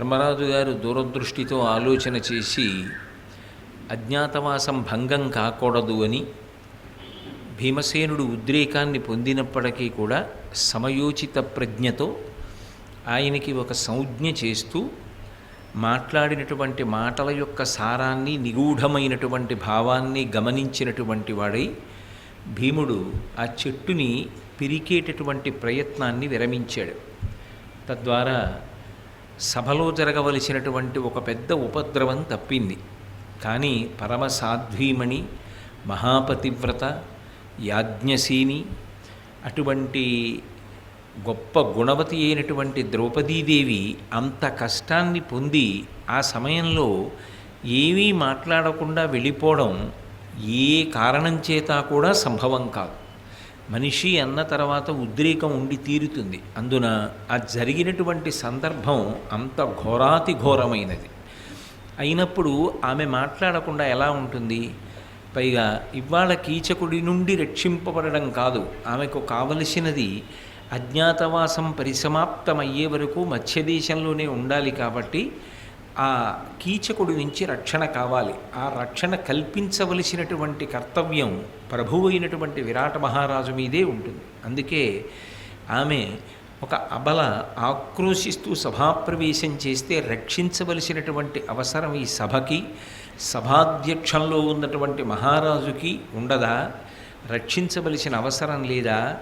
ధర్మరాజు గారు దూరదృష్టితో ఆలోచన చేసి అజ్ఞాతవాసం భంగం కాకూడదు అని భీమసేనుడు ఉద్రేకాన్ని పొందినప్పటికీ కూడా సమయోచిత ప్రజ్ఞతో ఆయనకి ఒక సంజ్ఞ చేస్తూ మాట్లాడినటువంటి మాటల యొక్క సారాన్ని నిగూఢమైనటువంటి భావాన్ని గమనించినటువంటి వాడై భీముడు ఆ చెట్టుని పిరికేటటువంటి ప్రయత్నాన్ని విరమించాడు. తద్వారా సభలో జరగవలసినటువంటి ఒక పెద్ద ఉపద్రవం తప్పింది. కానీ పరమ సాధ్వీమణి మహాపతివ్రత యాజ్ఞసీని అటువంటి గొప్ప గుణవతి అయినటువంటి ద్రౌపదీదేవి అంత కష్టాన్ని పొంది ఆ సమయంలో ఏమీ మాట్లాడకుండా వెళ్ళిపోవడం ఏ కారణం చేత కూడా సంభవం కాదు. మనిషి అన్న తర్వాత ఉద్రేకం ఉండి తీరుతుంది. అందున ఆ జరిగినటువంటి సందర్భం అంత ఘోరాతి ఘోరమైనది. అయినప్పుడు ఆమె మాట్లాడకుండా ఎలా ఉంటుంది? పైగా ఇవాళ కీచకుడి నుండి రక్షింపబడడం కాదు. ఆమెకు కావలసినది అజ్ఞాతవాసం పరిసమాప్తమయ్యే వరకు మత్స్యదేశంలోనే ఉండాలి కాబట్టి ఆ కీచకుడి నుంచి రక్షణ కావాలి. ఆ రక్షణ కల్పించవలసినటువంటి కర్తవ్యం ప్రభువు అయినటువంటి విరాట మహారాజు మీదే ఉంటుంది. అందుకే ఆమె ఒక అబల ఆక్రోశిస్తూ సభాప్రవేశం చేస్తే రక్షించవలసినటువంటి అవసరం ఈ సభకి. సభాధ్యక్షంలో ఉన్నటువంటి మహారాజుకి ఉండదా? రక్షించవలసిన అవసరం లేదా?